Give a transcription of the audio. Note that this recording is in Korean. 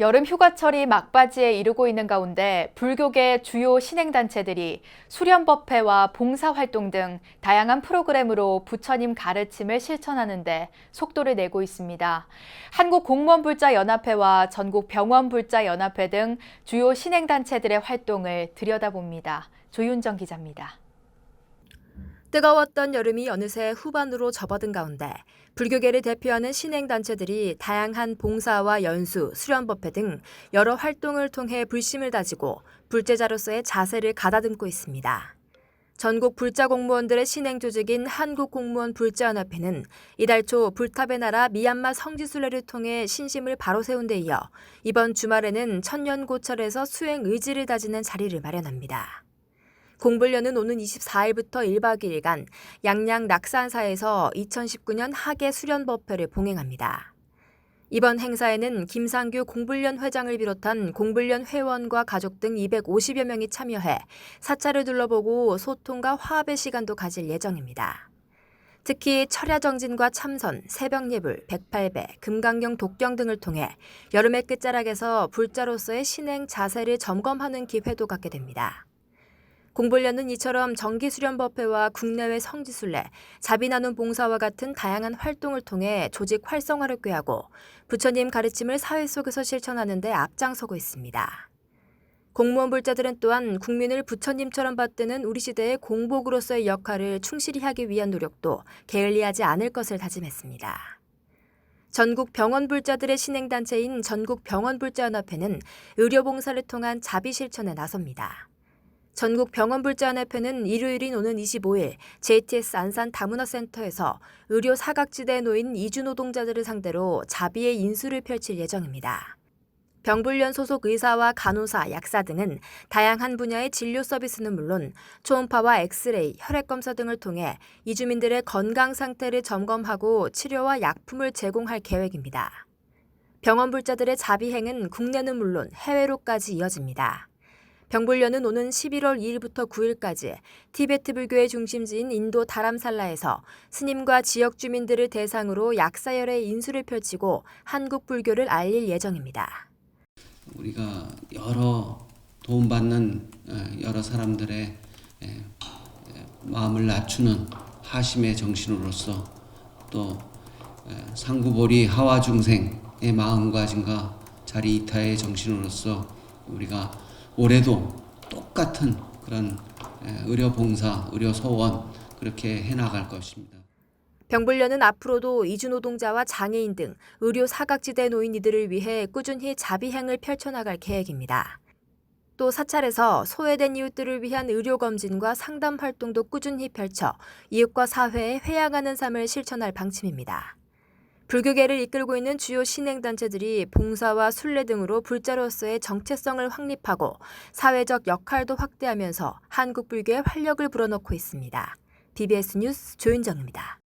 여름 휴가철이 막바지에 이르고 있는 가운데 불교계 주요 신행단체들이 수련법회와 봉사활동 등 다양한 프로그램으로 부처님 가르침을 실천하는데 속도를 내고 있습니다. 한국공무원불자연합회와 전국병원불자연합회 등 주요 신행단체들의 활동을 들여다봅니다. 조윤정 기자입니다. 뜨거웠던 여름이 어느새 후반으로 접어든 가운데 불교계를 대표하는 신행단체들이 다양한 봉사와 연수, 수련법회 등 여러 활동을 통해 불심을 다지고 불제자로서의 자세를 가다듬고 있습니다. 전국 불자 공무원들의 신행 조직인 한국공무원 불자연합회는 이달 초 불탑의 나라 미얀마 성지순례를 통해 신심을 바로 세운 데 이어 이번 주말에는 천년고철에서 수행 의지를 다지는 자리를 마련합니다. 공불련은 오는 24일부터 1박 2일간 양양 낙산사에서 2019년 하계 수련 법회를 봉행합니다. 이번 행사에는 김상규 공불련 회장을 비롯한 공불련 회원과 가족 등 250여 명이 참여해 사찰을 둘러보고 소통과 화합의 시간도 가질 예정입니다. 특히 철야 정진과 참선, 새벽 예불, 108배, 금강경 독경 등을 통해 여름의 끝자락에서 불자로서의 신행 자세를 점검하는 기회도 갖게 됩니다. 공불련은 이처럼 정기수련법회와 국내외 성지순례, 자비나눔 봉사와 같은 다양한 활동을 통해 조직 활성화를 꾀하고 부처님 가르침을 사회 속에서 실천하는 데 앞장서고 있습니다. 공무원 불자들은 또한 국민을 부처님처럼 받드는 우리 시대의 공복으로서의 역할을 충실히 하기 위한 노력도 게을리하지 않을 것을 다짐했습니다. 전국 병원 불자들의 신행단체인 전국 병원 불자연합회는 의료봉사를 통한 자비 실천에 나섭니다. 전국 병원불자연합회는 일요일인 오는 25일 JTS 안산 다문화센터에서 의료 사각지대에 놓인 이주 노동자들을 상대로 자비의 인수를 펼칠 예정입니다. 병불련 소속 의사와 간호사, 약사 등은 다양한 분야의 진료 서비스는 물론 초음파와 엑스레이, 혈액 검사 등을 통해 이주민들의 건강 상태를 점검하고 치료와 약품을 제공할 계획입니다. 병원 불자들의 자비행은 국내는 물론 해외로까지 이어집니다. 병불련은 오는 11월 2일부터 9일까지 티베트 불교의 중심지인 인도 다람살라에서 스님과 지역 주민들을 대상으로 약사열의 인수를 펼치고 한국 불교를 알릴 예정입니다. 우리가 여러 도움받는 어, 여러 사람들의 에, 에, 마음을 낮추는 하심의 정신으로서 또 에, 상구보리 하와 중생의 마음가짐과 자리 이타의 정신으로서 우리가 올해도 똑같은 그런 에, 의료 봉사, 의료 소원 그렇게 해 나갈 것입니다. 병불련은 앞으로도 이주 노동자와 장애인 등 의료 사각지대에 놓인 이들을 위해 꾸준히 자비행을 펼쳐나갈 계획입니다. 또 사찰에서 소외된 이웃들을 위한 의료 검진과 상담 활동도 꾸준히 펼쳐 이웃과 사회에 회양하는 삶을 실천할 방침입니다. 불교계를 이끌고 있는 주요 신행단체들이 봉사와 순례 등으로 불자로서의 정체성을 확립하고 사회적 역할도 확대하면서 한국 불교의 활력을 불어넣고 있습니다. BBS 뉴스 조윤정입니다.